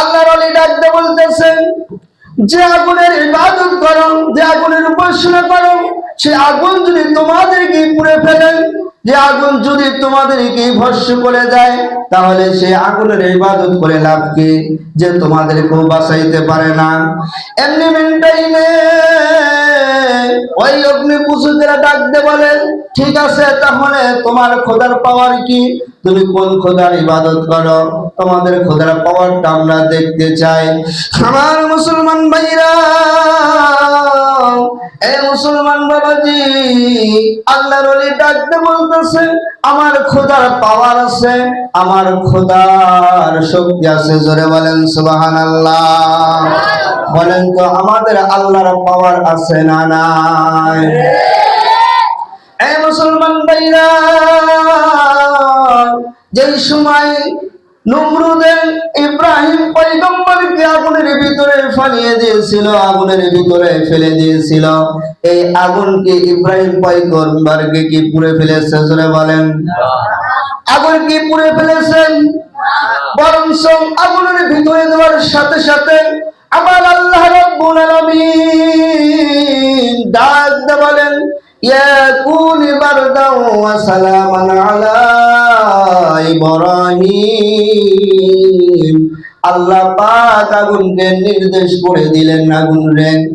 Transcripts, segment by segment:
আল্লাহর অলি ডাকতে বলতেছেন যে আগুনের ইবাদত করো, যে আগুনের উপাসনা করো, সে আগুন যদি তোমাদেরকে পুড়ে ফেলেন যে আগুন যদি তোমাদেরকে ভস্য করে দেয়, তাহলে সে আগুনের ইবাদত করে লাভ কি? যে তোমাদেরকেও বাঁচাইতে পারে না। এমনি মেনটাইনে ওই অগ্নি পুষুকেরা ডাকতে বলে, ঠিক আছে, তাহলে তোমার খোদার পাওয়ার কি? তুমি কোন খোদার ইবাদত করো? তোমাদের খোদার পাওয়ারটা আমরা দেখতে চাই। আমার মুসলমান ভাইরা, এ মুসলমান বাবাজি, আল্লাহর ওলি ডাকতে বলতেছে, আমার খোদার পাওয়ার আছে, আমার খোদার শক্তি আছে, জোরে বলেন সুবহানাল্লাহ। বলেন তো, আমাদের আল্লাহর পাওয়ার আছে না নাই? এই মুসলমান ভাইরা, যেই সময় আগুনের ভিতরে ইব্রাহিম আগুন কি ফেলেছেন ভিতরে দেওয়ার সাথে সাথে আমার আল্লাহ ডাক বলেন সালামান আলা ইব্রাহিম। আল্লাহ পাক আগুনকে নির্দেশ করে দিলেন আগুন রে।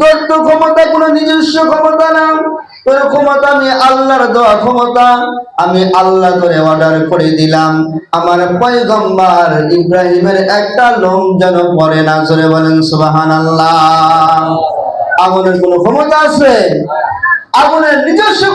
তোর ক্ষমতা কোনো নিজস্ব ক্ষমতা না। তোর ক্ষমতা আমি আল্লাহর দেওয়া ক্ষমতা। আমি আল্লাহ করে অর্ডার করে দিলাম। আমার পয়গম্বর ইব্রাহিমের একটা লোম যেন পরে না। চলে বলেন সুবাহান আল্লাহ আগুনের কোনো ক্ষমতা আছে? আগুনের নিজস্ব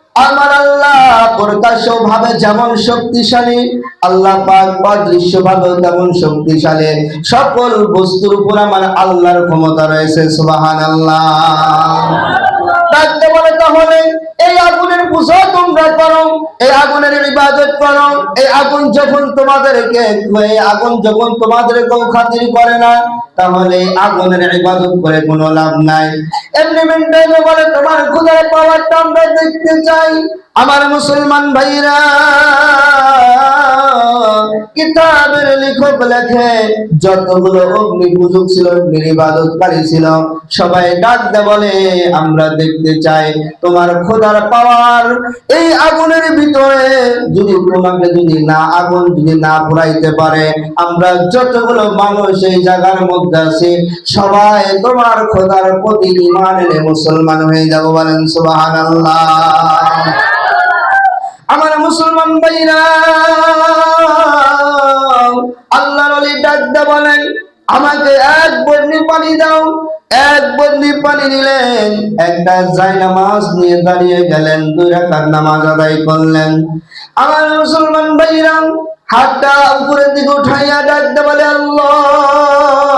আমার আল্লাহ প্রকাশ্য ভাবে যেমন শক্তিশালী, আল্লাহ পাক ভাবে তেমন শক্তিশালী। সকল বস্তুর উপর আমার আল্লাহর ক্ষমতা রয়েছে সুবাহান আল্লাহ ডাকতে বলে তাহলে, এই আগুনের পূজা তোমরা করো, এই আগুনের ইবাদত করো, এই আগুন যখন তোমাদেরকে, এই আগুন যখন তোমাদেরকেও খাতির করে না, তাহলে আগুনের ইবাদত করে কোনো লাভ নাই। এমনি মেনটেনে বলে তোমার খুদায় পাওয়ারটা আমরা দেখতে চাই। আমার মুসলমান ভাইরা কিতাবের লেখক লেখে, যতগুলো অগ্নি পূজক ছিল, অগ্নির ছিল, সবাই ডাকতে বলে, আমরা দেখতে চাই তোমার খোদার পাওয়ার। এই আগুনের ভিতরে যদি তোমাকে যদি না আগুন যদি না পারে, আমরা যতগুলো মানুষ এই জায়গার মধ্যে সবাই তোমার খোদার প্রতি মুসলমান হয়ে যাব বলেন, সুবহানাল্লাহ। আমার মুসলমান ভাইরা আমাকে এক বদলি পানি দাও। এক বদলি পানি নিলেন। একটা যাই জায়নামাজ নিয়ে দাঁড়িয়ে গেলেন, দুই রাকাত নামাজ আদায় করলেন। আমার মুসলমান ভাইরাম হাতটা উপরের দিকে উঠাইয়া ডাকতে বলে, আল্লাহ।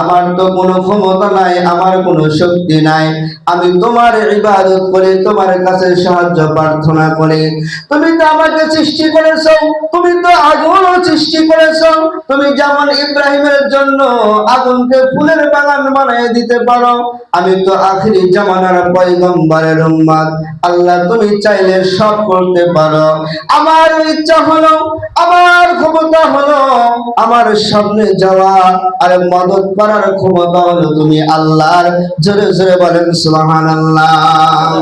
আমার তো কোনো ক্ষমতা নাই, আমার কোনো শক্তি নাই। আমি তোমার ইবাদত করে তোমার কাছে সাহায্য প্রার্থনা করে। তুমি তো আমাকে সৃষ্টি করেছ, তুমি তো আগুনও সৃষ্টি করেছ। তুমি যেমন ইব্রাহিমের জন্য আগুনকে ফুলের বাগান বানিয়ে দিতে পারো, আমি তো আখিরি জামানার পয়গম্বরের উম্মত। আল্লাহ, তুমি চাইলে সব করতে পারো। আমার ইচ্ছা হলো, আমার ক্ষমতা হলো আমার সামনে যাওয়া, আর মদত করার ক্ষমতা হলো তুমি আল্লাহর। জোরে জোরে বলেন, সুবহানাল্লাহ।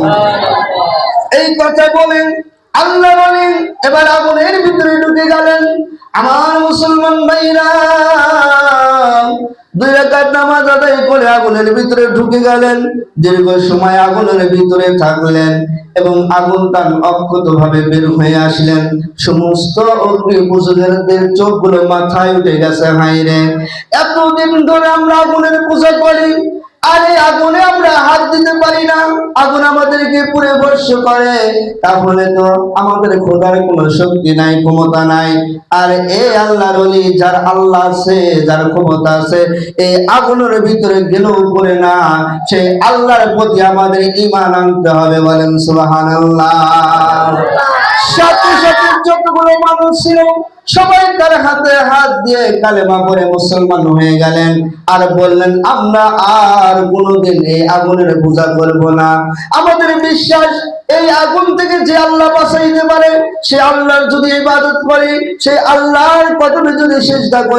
এই কথা বলেন, আল্লাহ বলেন, এবার আগুনের ভিতরে ঢুকে গেলেন। আমার মুসলমান ভাইরা নামাজ করে আগুনের ভিতরে ঢুকে গেলেন, দীর্ঘ সময় আগুনের ভিতরে থাকলেন এবং আগুন তার অক্ষত ভাবে বের হয়ে আসলেন। সমস্ত অগ্নি পূজকদের চোখগুলো মাথায় উঠে গেছে হাইরে এতদিন ধরে আমরা আগুনের পূজা করি করে, তাহলে তো আমাদের খোদার কোনো শক্তি নাই, ক্ষমতা নাই। আর এ আল্লাহর ওলি যার আল্লাহ আছে, যার ক্ষমতা আছে, এই আগুনের ভিতরে গেলেও করে না। সে আল্লাহর প্রতি আমাদের ইমান আনতে হবে বলেন সুবহানাল্লাহ। সাথে সাথে যতগুলো মানুষ ছিল, সবাই তার হাতে হাত দিয়ে কালেমা পরে মুসলমান হয়ে গেলেন আর বললেন, আমরা আর কোনোদিন এই আগুনের পূজা করব না। আমাদের বিশ্বাস, এই আগুন থেকে যে আল্লাহ বাঁচাইতে পারে, সে আল্লাহর যদি ইবাদত করে, সে আল্লাহর কদমে যদি চেষ্টা করে